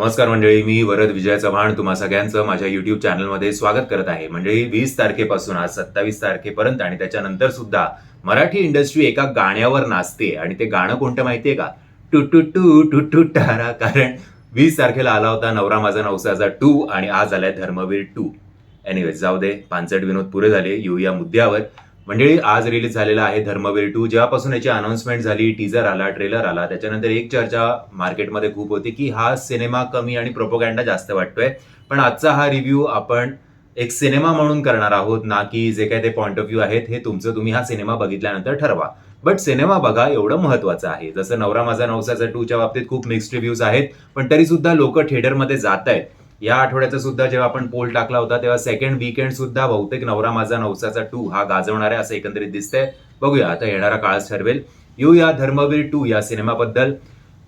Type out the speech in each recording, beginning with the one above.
नमस्कार मंडळी मी वरद विजय चव्हाण. तुम्हा सगळ्यांचं माझ्या युट्यूब चॅनलमध्ये स्वागत करत आहे. मंडळी वीस तारखेपासून आज सत्तावीस तारखेपर्यंत आणि त्याच्यानंतर सुद्धा मराठी इंडस्ट्री एका गाण्यावर नाचते. आणि ते गाणं कोणतं माहितीये का? टू टू टू टू टू टारा. कारण वीस तारखेला आला होता नवरा माझा नवसाचा टू आणि आज आलाय धर्मवीर टू. एनिवेज जाऊ दे. पानसट विनोद पुरे झाले. येऊया मुद्द्यावर. मंडळी आज रिलीज झालेला आहे धर्मवीर टू. जेव्हापासून याची अनाउन्समेंट झाली टीजर आला ट्रेलर आला त्याच्यानंतर एक चर्चा मार्केटमध्ये खूप होती की हा सिनेमा कमी आणि प्रोपोगँडा जास्त वाटतोय. पण आजचा हा रिव्ह्यू आपण एक सिनेमा म्हणून करणार आहोत ना की जे काय ते पॉईंट ऑफ व्ह्यू आहेत हे तुमचं तुम्ही हा सिनेमा बघितल्यानंतर ठरवा. बट सिनेमा बघा एवढं महत्वाचं आहे. जसं नवरा माझा नवसाचा टूच्या बाबतीत खूप मिक्स्ड रिव्ह्यूज आहेत पण तरी सुद्धा लोक थिएटरमध्ये जात आहेत या आठवड्याचा सुद्धा जेव्हा आपण पोल टाकला होता तेव्हा सेकंड वीकेंड सुद्धा बहुतेक नवरा माझा नवसाचा टू हा गाजवणार आहे असं एकंदरीत दिसतंय. बघूया आता येणारा काळच ठरवेल. यू या धर्मवीर टू या सिनेमाबद्दल.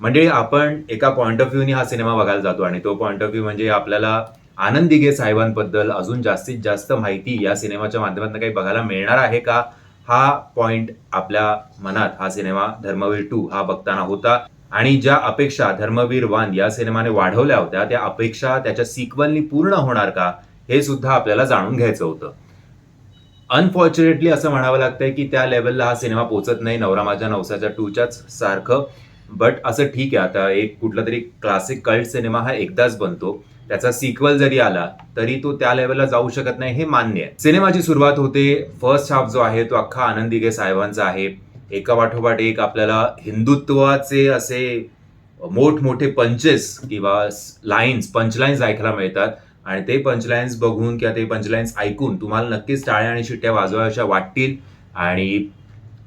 म्हणजे आपण एका पॉइंट ऑफ व्ह्यूनी हा सिनेमा बघायला जातो आणि तो पॉइंट ऑफ व्ह्यू म्हणजे आपल्याला आनंद दिघे साहेबांबद्दल अजून जास्तीत जास्त माहिती या सिनेमाच्या माध्यमातून काही बघायला मिळणार आहे का? हा पॉइंट आपल्या मनात हा सिनेमा धर्मवीर टू हा बघताना होता. आणि ज्या अपेक्षा धर्मवीर वान या सिनेमाने वाढवल्या होत्या त्या अपेक्षा त्याच्या सिक्वलनी पूर्ण होणार का हे सुद्धा आपल्याला जाणून घ्यायचं होतं. अनफॉर्च्युनेटली असं म्हणावं लागतंय की त्या लेवलला हा सिनेमा पोचत नाही नवरा माझ्या नवसाच्या टूच्याच सारखं. बट असं ठीक आहे आता एक कुठला तरी क्लासिक कल्ट सिनेमा हा एकदाच बनतो. त्याचा सिक्वल जरी आला तरी तो त्या लेवलला जाऊ शकत नाही हे मान्य आहे. सिनेमाची सुरुवात होते फर्स्ट हाफ जो आहे तो अख्खा आनंदिगे साहेबांचा आहे. एका पाठोपाठ एक आपल्याला हिंदुत्वाचे असे मोठमोठे पंचेस किंवा लाईन्स पंचलाईन्स ऐकायला मिळतात. आणि ते पंचलाईन्स बघून किंवा ते पंचलाईन्स ऐकून तुम्हाला नक्कीच टाळ्या आणि शिट्ट्या वाजवायच्या वाटतील आणि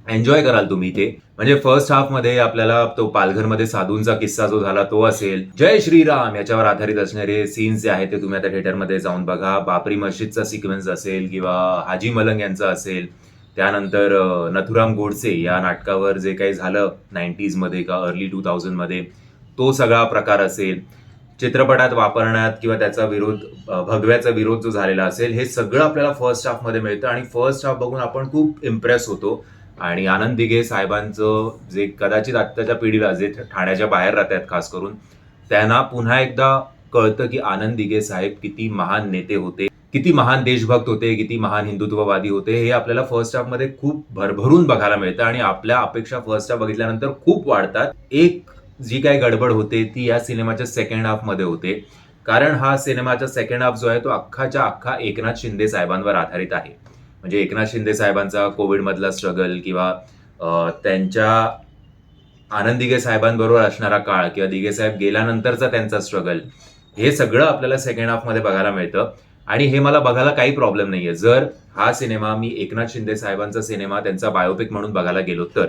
एन्जॉय कराल तुम्ही ते. म्हणजे फर्स्ट हाफमध्ये आपल्याला तो पालघरमध्ये साधूंचा किस्सा जो झाला तो असेल. जय श्रीराम याच्यावर आधारित असणारे सीन्स जे आहेत ते तुम्ही आता थिएटरमध्ये जाऊन बघा. बापरी मस्जिदचा सिक्वेन्स असेल किंवा हाजी मलंग यांचा असेल. त्यानंतर नथुराम गोडसे या नाटकावर जे काही झालं नाईन्टीजमध्ये का अर्ली टू थाउजंडमध्ये तो सगळा प्रकार असेल चित्रपटात वापरण्यात किंवा त्याचा विरोध भगव्याचा विरोध जो झालेला असेल हे सगळं आपल्याला फर्स्ट हाफमध्ये मिळतं आणि फर्स्ट हाफ बघून आपण खूप इम्प्रेस होतो. आणि आनंद दिघे साहेबांचं जे कदाचित आत्ताच्या पिढीला जे ठाण्याच्या बाहेर राहतात खास करून त्यांना पुन्हा एकदा कळतं की आनंद दिघे साहेब किती महान नेते होते. किती महान देशभक्त होते किती महान हिंदुत्ववादी होते हे आपल्याला फर्स्ट हाफमध्ये खूप भरभरून बघायला मिळतं आणि आपल्या अपेक्षा फर्स्ट हाफ बघितल्यानंतर खूप वाढतात. एक जी काही गडबड होते ती या सिनेमाच्या सेकंड हाफमध्ये होते. कारण हा सिनेमाचा सेकंड हाफ जो आहे तो अख्खाच्या अख्खा एकनाथ शिंदे साहेबांवर आधारित आहे. म्हणजे एकनाथ शिंदे साहेबांचा कोविड मधला स्ट्रगल किंवा त्यांच्या आनंद दिघे साहेबांबरोबर असणारा काळ किंवा दिघे साहेब गेल्यानंतरचा त्यांचा स्ट्रगल हे सगळं आपल्याला सेकंड हाफमध्ये बघायला मिळतं. आणि हे मला बघायला काही प्रॉब्लेम नाहीये. जर हा सिनेमा मी एकनाथ शिंदे साहेबांचा सिनेमा त्यांचा बायोपिक म्हणून बघायला गेलो तर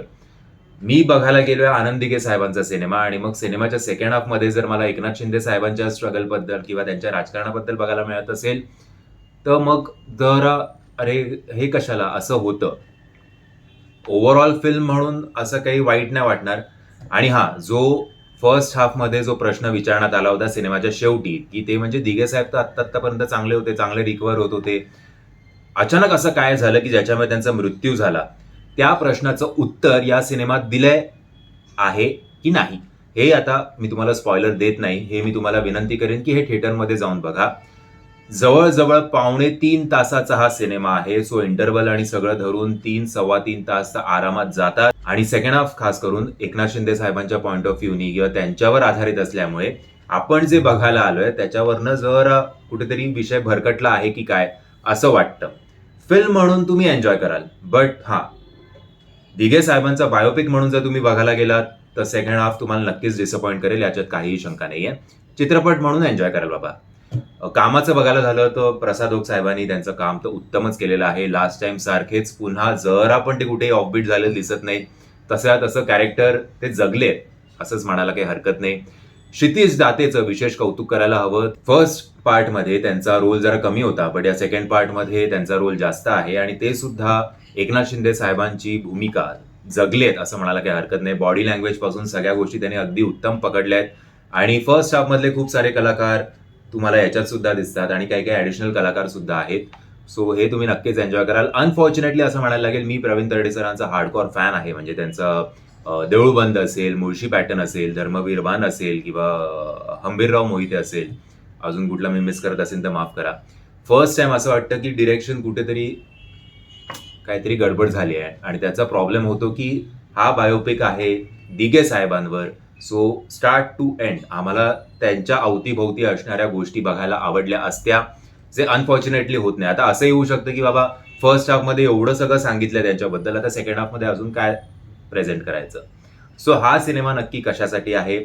मी बघायला गेलोय आनंद दिघे साहेबांचा सिनेमा आणि मग सिनेमाच्या सेकंड हाफमध्ये जर मला एकनाथ शिंदे साहेबांच्या स्ट्रगलबद्दल किंवा त्यांच्या राजकारणाबद्दल बघायला मिळत असेल तर मग जर अरे हे कशाला? असं होतं. ओव्हरऑल फिल्म म्हणून असं काही वाईट नाही वाटणार. आणि हा जो फर्स्ट हाफमध्ये जो प्रश्न विचारण्यात आला होता सिनेमाच्या शेवटी की ते म्हणजे दिघे साहेब तर आत्ता आत्तापर्यंत चांगले होते चांगले रिकवर होत होते. अचानक असं काय झालं की ज्याच्यामुळे त्यांचा मृत्यू झाला? त्या प्रश्नाचं उत्तर या सिनेमात दिलंय आहे की नाही? हे आता मी तुम्हाला स्पॉयलर देत नाही. हे मी तुम्हाला विनंती करेन की हे थिएटरमध्ये जाऊन बघा. जवळजवळ पावणे तीन तासाचा हा सिनेमा आहे. सो इंटरवल आणि सगळं धरून तीन सव्वा तीन तास आरामात जातात. आणि सेकंड हाफ खास करून एकनाथ शिंदे साहेबांच्या पॉईंट ऑफ व्ह्यूनी किंवा त्यांच्यावर आधारित असल्यामुळे आपण जे बघायला आलोय त्याच्यावरनं जर कुठेतरी विषय भरकटला आहे की काय असं वाटतं. फिल्म म्हणून तुम्ही एन्जॉय कराल. बट हा दिघे साहेबांचा बायोपिक म्हणून जर तुम्ही बघायला गेलात तर सेकंड हाफ तुम्हाला नक्कीच डिसअपॉइंट करेल. याच्यात काहीही शंका नाहीये. चित्रपट म्हणून एन्जॉय कराल बाबा. कामाचं बघायला झालं तर प्रसाद ओक साहेबांनी त्यांचं काम तर उत्तमच केलेलं आहे. लास्ट टाइम सारखेच पुन्हा जरा पण ते कुठेही ऑफबीट झालेलं दिसत नाही. तसं तसं कॅरेक्टर ते जगले. असंच म्हणायला काही हरकत नाही. क्षितिज दातेचं विशेष कौतुक करायला हवं. फर्स्ट पार्टमध्ये त्यांचा रोल जरा कमी होता बट या सेकंड पार्टमध्ये त्यांचा रोल जास्त आहे आणि ते सुद्धा एकनाथ शिंदे साहेबांची भूमिका जगलेत असं म्हणायला काही हरकत नाही. बॉडी लँग्वेजपासून सगळ्या गोष्टी त्यांनी अगदी उत्तम पकडल्या आहेत आणि फर्स्ट हाफ मधले खूप सारे कलाकार तुम्हाला याच्यात सुद्धा दिसतात आणि काही काही ऍडिशनल कलाकार सुद्धा आहेत. सो हे तुम्ही नक्कीच एन्जॉय कराल. अनफॉर्च्युनेटली असं म्हणायला लागेल मी प्रवीण तरडे सरांचा हार्डकॉर फॅन आहे. म्हणजे त्यांचं देऊळबंद असेल मुळशी पॅटर्न असेल धर्मवीर वान असेल किंवा हंबीरराव मोहिते असेल. अजून कुठला मी मिस करत असेल तर माफ करा. फर्स्ट टाइम असं वाटतं की डिरेक्शन कुठेतरी काहीतरी गडबड झाली आहे. आणि त्याचा प्रॉब्लेम होतो की हा बायोपिक आहे दिगे साहेबांवर. सो स्टार्ट टू एंड आम्हाला त्यांच्या अवतीभोवती असणाऱ्या गोष्टी बघायला आवडल्या असत्या जे अनफॉर्च्युनेटली होत नाही. आता असंही होऊ शकतं की बाबा फर्स्ट हाफमध्ये एवढं सगळं सांगितलं त्यांच्याबद्दल आता सेकंड हाफमध्ये अजून काय प्रेझेंट करायचं? सो हा सिनेमा नक्की कशासाठी आहे?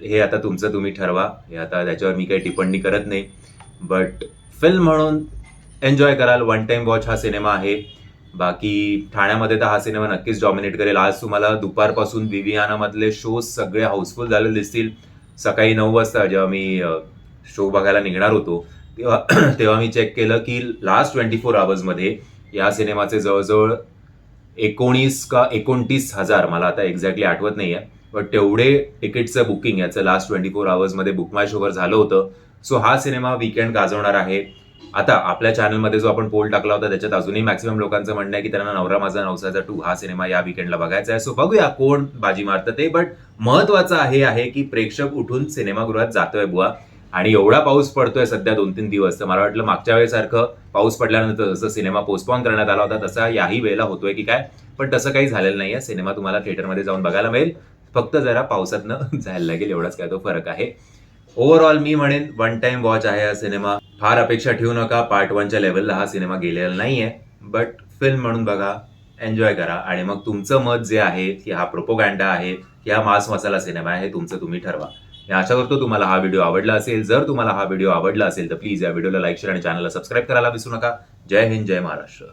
हे आता तुमचं तुम्ही ठरवा. हे आता त्याच्यावर मी काही टिप्पणी करत नाही. बट फिल्म म्हणून एन्जॉय कराल. वन टाइम वॉच हा सिनेमा आहे. बाकी ठाण्यामध्ये तर हा सिनेमा नक्कीच डॉमिनेट करेल. आज तुम्हाला दुपारपासून विवियानामधले शोज सगळे हाऊसफुल झालेले दिसतील. सकाळी नऊ वाजता जेव्हा मी शो बघायला निघणार होतो तेव्हा तेव्हा मी चेक केलं की लास्ट ट्वेंटी फोर आवर्समध्ये या सिनेमाचे जवळजवळ एकोणीस का एकोणतीस हजार मला आता एक्झॅक्टली आठवत नाही आहे पण तेवढे तिकीटचं बुकिंग याचं लास्ट ट्वेंटी फोर आवर्समध्ये बुक माय शोवर झालं होतं. सो हा सिनेमा वीकेंड गाजवणार आहे. आता आपल्या चॅनलमध्ये जो आपण पोल टाकला होता त्याच्यात अजूनही मॅक्सिमम लोकांचं म्हणणं आहे की त्यांना नवरा माझा नवसाचा टू हा सिनेमा या विकेंडला बघायचा आहे. सो बघूया कोण बाजी मारतं ते. बट महत्वाचं हे आहे की प्रेक्षक उठून सिनेमागृहात जातोय बुवा. आणि एवढा पाऊस पडतोय सध्या दोन तीन दिवस. तर मला वाटलं मागच्या वेळेसारखं पाऊस पडल्यानंतर जसं सिनेमा पोस्टपॉन करण्यात आला होता तसा याही वेळेला होतोय की काय. पण तसं काही झालेलं नाहीये. सिनेमा तुम्हाला थिएटरमध्ये जाऊन बघायला मिळेल. फक्त जरा पावसातनं जायला लागेल. एवढाच काय तो फरक आहे. ओव्हरऑल मी म्हणेन वन टाइम वॉच आहे हा सिनेमा. फार अपेक्षा ठेवू नका. पार्ट वनच्या लेवलला हा सिनेमा गेलेला नाहीये. बट फिल्म म्हणून बघा एन्जॉय करा. आणि मग तुमचं मत जे आहे की हा प्रोपोगँडा आहे की हा मास मसाला सिनेमा आहे तुमचं तुम्ही ठरवा. मी आशा करतो तुम्हाला हा व्हिडिओ आवडला असेल. जर तुम्हाला हा व्हिडिओ आवडला असेल तर प्लीज या व्हिडिओला लाईक शेअर आणि चॅनलला सबस्क्राईब करायला विसरू नका. जय हिंद जय महाराष्ट्र.